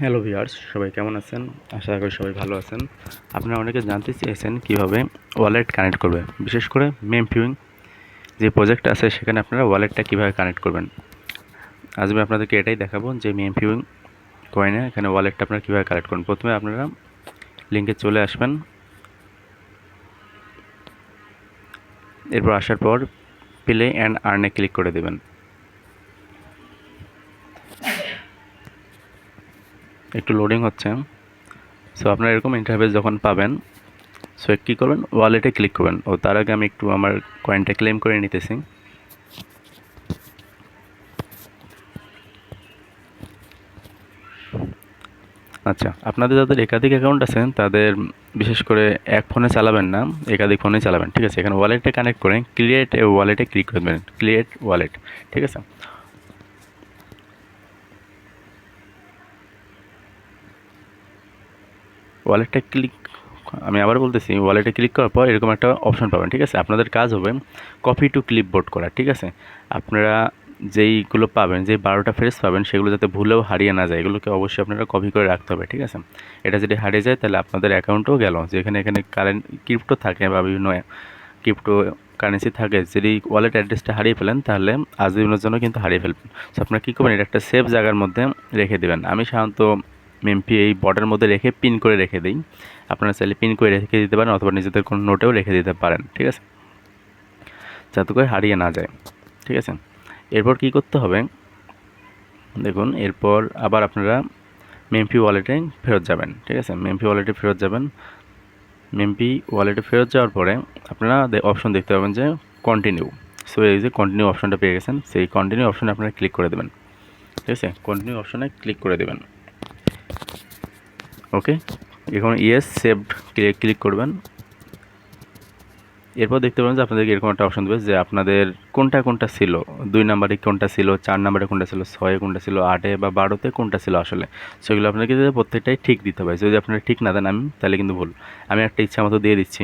Hello viewers, সবাই কেমন আছেন? আশা করি সবাই ভালো আছেন। আপনারা অনেকে জানতে চেয়েছেন কীভাবে ওয়ালেট কানেক্ট করবে। বিশেষ করে মেম ফিউইং যে প্রজেক্ট আছে, সেখানে আপনারা ওয়ালেটটা কীভাবে কানেক্ট করবেন। আজ আমি আপনাদেরকে এটাই দেখাবো যে মেম ফিউইং কয়েনে এখানে ওয়ালেটটা আপনারা কীভাবে কানেক্ট করবেন। প্রথমে আপনারা লিঙ্কে চলে আসবেন। এরপর আসার পর প্লে অ্যান্ড আর্নে ক্লিক করে দেবেন। একটু লোডিং হচ্ছে। সো আপনারা এরকম ইন্টারফেস যখন পাবেন সো কী করবেন? ওয়ালেটে ক্লিক করবেন। ও, তার আগে আমি একটু আমার কয়েনটা ক্লেম করে নিতেছি। আচ্ছা আপনাদের যাদের একাধিক অ্যাকাউন্ট আছে, তাদের বিশেষ করে এক ফোনে চালাবেন না, একাধিক ফোনে চালাবেন, ঠিক আছে? এখানে ওয়ালেটে কানেক্ট করে ক্রিয়েট ওয়ালেটে ক্লিক করবেন ক্রিয়েট ওয়ালেট ঠিক আছে? ওয়ালেটটা ক্লিক আমি আবার বলতেছি ওয়ালেটে ক্লিক করার পর এরকম একটা অপশন পাবেন, ঠিক আছে? আপনাদের কাজ হবে কপি টু ক্লিপবোর্ড করা, ঠিক আছে? আপনারা যেইগুলো পাবেন যে বারোটা ফ্রেস পাবেন, সেগুলো যাতে ভুলেও হারিয়ে না যায়, এগুলোকে অবশ্যই আপনারা কপি করে রাখতে হবে, ঠিক আছে? এটা যদি হারিয়ে যায়, তাহলে আপনাদের অ্যাকাউন্টও গেল। যেখানে এখানে কারেন্ট ক্রিপ্টো থাকে বা বিভিন্ন ক্রিপ্টো কারেন্সি থাকে, যদি ওয়ালেট অ্যাড্রেসটা হারিয়ে ফেলেন, তাহলে আজীবনের জন্য কিন্তু হারিয়ে ফেলবেন। সো আপনারা কী করবেন? এটা একটা সেফ জায়গার মধ্যে রেখে দেবেন। আমি সাধারণত মেমপি এই বটের মধ্যে রেখে পিন করে রেখে দিই। আপনারা চাইলে পিন করে রেখে দিতে পারেন অথবা নিজেদের কোনো নোটেও রেখে দিতে পারেন, ঠিক আছে? যাতে করে হারিয়ে না যায়, ঠিক আছে? এরপর কি করতে হবে? দেখুন, এরপর আবার আপনারা মেমপি ওয়ালেটে ফেরত যাবেন, ঠিক আছে? মেমপি ওয়ালেটে ফেরত যাবেন। মেমপি ওয়ালেটে ফেরত যাওয়ার পরে আপনারা অপশন দেখতে পাবেন যে কন্টিনিউ সো এই যে কন্টিনিউ অপশনটা পেয়ে গেছেন, সেই কন্টিনিউ অপশনে আপনারা ক্লিক করে দেবেন, ঠিক আছে? কন্টিনিউ অপশনে ক্লিক করে দেবেন। ওকে? এখন ইয়েস সেভড ক্লিক করবেন। এরপর দেখতে পাবেন যে আপনাদেরকে এরকম একটা অপশন দেবে যে আপনাদের কোনটা কোনটা ছিল? দুই নাম্বারে কোনটা ছিল, চার নাম্বারে কোনটা ছিল, ছয়ে কোনটা ছিল, আটে বা বারোতে কোনটা ছিল আসলে? সেগুলো আপনাকে প্রত্যেকটাই ঠিক দিতে হবে যদি আপনারা ঠিক না দেন আমি, তাহলে কিন্তু ভুল। আমি একটা ইচ্ছা মতো দিয়ে দিচ্ছি।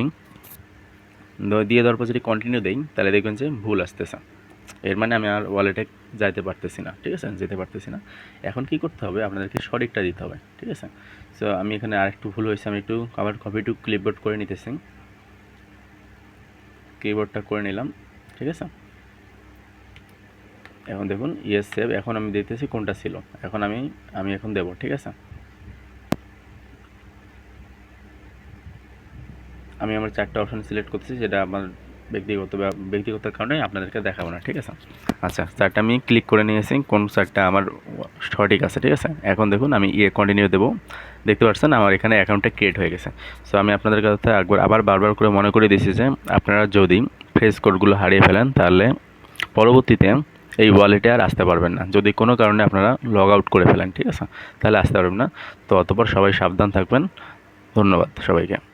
দিয়ে দেওয়ার পর যদি কন্টিনিউ দিই, তাহলে দেখবেন যে ভুল আসতেছে। এর মানে আমি আর ওয়ালেটে যাইতে পারতেছি না, ঠিক আছে? যেতে পারতেছি না। এখন কি করতে হবে? আপনাদেরকে সঠিকটা দিতে হবে, ঠিক আছে? সো আমি এখানে আরেকটু ভুল হয়েছে, আমি একটু আবার কপি টু ক্লিপবোর্ড করে নিতেছি। কিবোর্ডটা করে নিলাম, ঠিক আছে? এখন দেখুন ইয়েস সেভ এখন আমি দেখতেছি কোনটা ছিল। এখন আমি আমি এখন দেব, ঠিক আছে? আমি আমার চারটা অপশন সিলেক্ট করতেছি, যেটা আমার ব্যক্তিগত ব্যক্তিগত কারণে আপনাদেরকে দেখাবো না, ঠিক আছে? আচ্ছা চারটা আমি ক্লিক করে নিয়েছি, কোন চারটা আমার সঠিক আছে, ঠিক আছে? এখন দেখুন আমি ইয়ে কন্টিনিউ দেবো। দেখতে পাচ্ছেন আমার এখানে অ্যাকাউন্টটা ক্রিয়েট হয়ে গেছে। সো আমি আপনাদের কাছে একবার, আবার বারবার করে মনে করে দিয়েছি যে আপনারা যদি ফেস কোডগুলো হারিয়ে ফেলেন, তাহলে পরবর্তীতে এই ওয়ালেটে আর আসতে পারবেন না। যদি কোনো কারণে আপনারা লগ আউট করে ফেলেন, ঠিক আছে? তাহলে আসতে পারবেন না। তো, অতপর সবাই সাবধান থাকবেন। ধন্যবাদ সবাইকে।